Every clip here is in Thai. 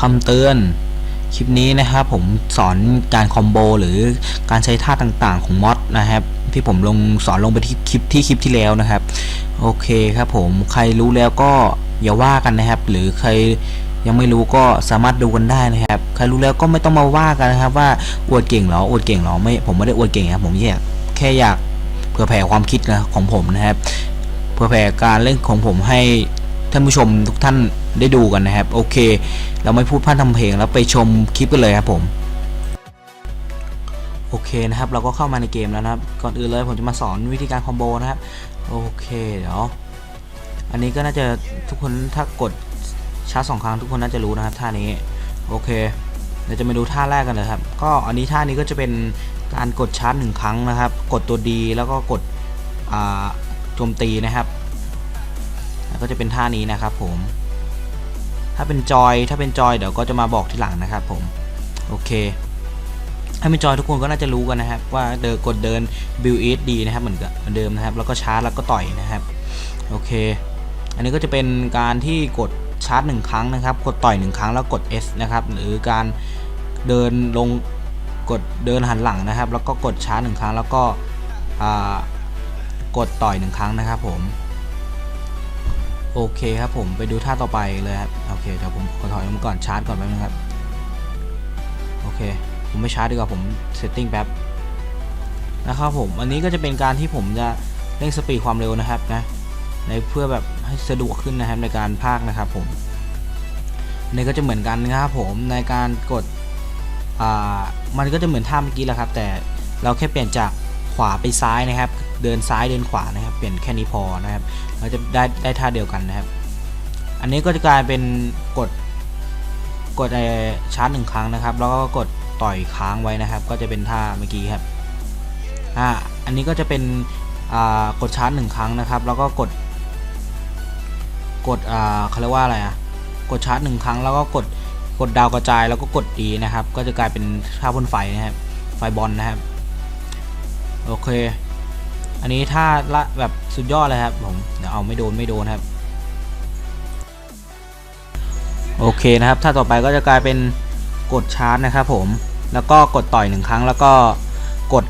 คำเตือน คลิปนี้นะครับผมสอนการคอมโบหรือการใช้ท่าต่างๆของมอดนะครับ ที่ผมลงสอนลงไปที่คลิปที่คลิปที่แล้วนะครับ โอเคครับผมใครรู้แล้วก็อย่าว่ากันนะครับ หรือใครยังไม่รู้ก็สามารถดูกันได้นะครับ ใครรู้แล้วก็ไม่ต้องมาว่ากันนะครับ ว่าอวดเก่งหรออวดเก่งหรอไม่ผมไม่ได้อวดเก่งครับผมแค่แค่อยากเผื่อแผ่ความคิดนะของผมนะครับเพื่อแผ่การเล่นของผมให้ท่านผู้ชมทุกท่าน ได้ดูกันนะครับ โอเค เราไม่พูดพร่ำทำเพลงแล้วไปชมคลิปกันเลยครับผม โอเคนะครับ เราก็เข้ามาในเกมแล้วนะครับ ก่อนอื่นเลยผมจะมาสอนวิธีการคอมโบนะครับ โอเคเดี๋ยวอันนี้ก็น่าจะทุกคนถ้ากดชาร์จสองครั้งทุกคนน่าจะรู้นะครับท่านี้ โอเคเราจะมาดูท่าแรกกันเลยครับ ก็อันนี้ท่านี้ก็จะเป็นการกดชาร์จหนึ่งครั้งนะครับ กดตัวดีแล้วก็กดโจมตีนะครับ ก็จะเป็นท่านี้นะครับผม ถ้าเป็นจอยถ้าเป็นจอยเดี๋ยวก็จะมาบอกทีหลังนะครับผมโอเค ถ้าเป็นจอยทุกคนก็น่าจะรู้กันนะครับ ว่าเดินกดเดิน build it ดีนะครับเหมือนกับเดิมนะครับ แล้วก็ชาร์จแล้วก็ต่อยนะครับโอเค อันนี้ก็จะเป็นการที่กดชาร์จหนึ่งครั้งนะครับ กดต่อยหนึ่งครั้งแล้วกด S นะครับหรือการเดินลงกดเดินหันหลังนะครับ แล้วก็กดชาร์จหนึ่งครั้งแล้วก็กดต่อยหนึ่งครั้งนะครับผม โอเคครับผมไปดูท่าต่อไปเลยครับโอเคเดี๋ยวผมขอถอยมาก่อนชาร์จก่อนแป๊บนึงครับโอเค ผมไม่ชาร์จดีกว่าผมเซตติ้งแป๊บนะครับผมอันนี้ก็จะเป็นการที่ผมจะเร่งสปีดความเร็วนะครับนะในเพื่อแบบให้สะดวกขึ้นนะครับในการพากนะครับผมนนี่ก็จะเหมือนกันนะครับผมในการกดอ่ามันก็จะเหมือนท่าเมื่อกี้แหละครับ แต่เราแค่เปลี่ยนจาก ขวาไปซ้ายนะครับ เดินซ้ายเดินขวานะครับ เปลี่ยนแค่นี้พอนะครับเราจะได้ได้ท่าเดียวกันนะครับ อันนี้ก็จะกลายเป็นกดกดไอชาร์จหนึ่งครั้งนะครับ แล้วก็กดต่อยค้างไว้นะครับ ก็จะเป็นท่าเมื่อกี้ครับอ่าอันนี้ก็จะเป็นอ่ากดชาร์จหนึ่งครั้งนะครับ แล้วก็กด กดอ่าเขาเรียกว่าอะไรอะกดชาร์จหนึ่งครั้งแล้วก็กดกดดาวกระจายแล้วก็กดดีนะครับ ก็จะกลายเป็นท่าพ่นไฟนะครับ ไฟบอลนะครับ โอเค อันนี้ถ้าละแบบสุดยอดเลยครับผมเดี๋ยวเอาไม่โดนไม่โดนครับ โอเคนะครับถ้าต่อไปก็จะกลายเป็นกดชาร์จนะครับผมแล้วก็กดต่อยหนึ่งครั้งแล้วก็กด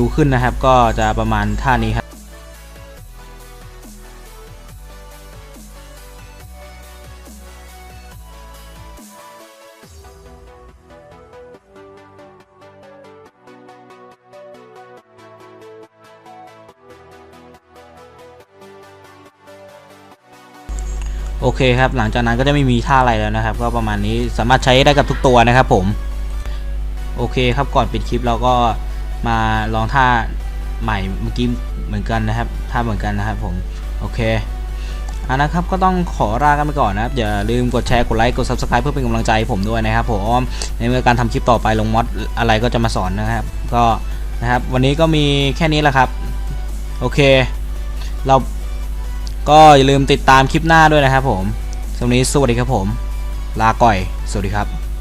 W ขึ้นนะครับ ก็จะประมาณท่านี้ครับ โอเคครับ หลังจากนั้นก็จะไม่มีท่าอะไรแล้วนะครับ ก็ประมาณนี้สามารถใช้ได้กับทุกตัวนะครับผม โอเคครับก่อนปิดคลิปเราก็มาลองท่าใหม่เมื่อกี้เหมือนกันนะครับ ท่าเหมือนกันนะครับผม โอเคอันนะครับก็ต้องขอลากันไปก่อนนะครับอย่าลืมกดแชร์กดไลค์กด subscribe เพื่อเป็นกำลังใจผมด้วยนะครับผมในเมื่อการทำคลิปต่อไปลงมอดอะไรก็จะมาสอนนะครับ ก็นะครับ วันนี้ก็มีแค่นี้แหละครับ โอเค เรา ก็อย่าลืมติดตามคลิปหน้าด้วยนะครับผมสำหรับวันนี้สวัสดีครับผม ลาก่อย สวัสดีครับ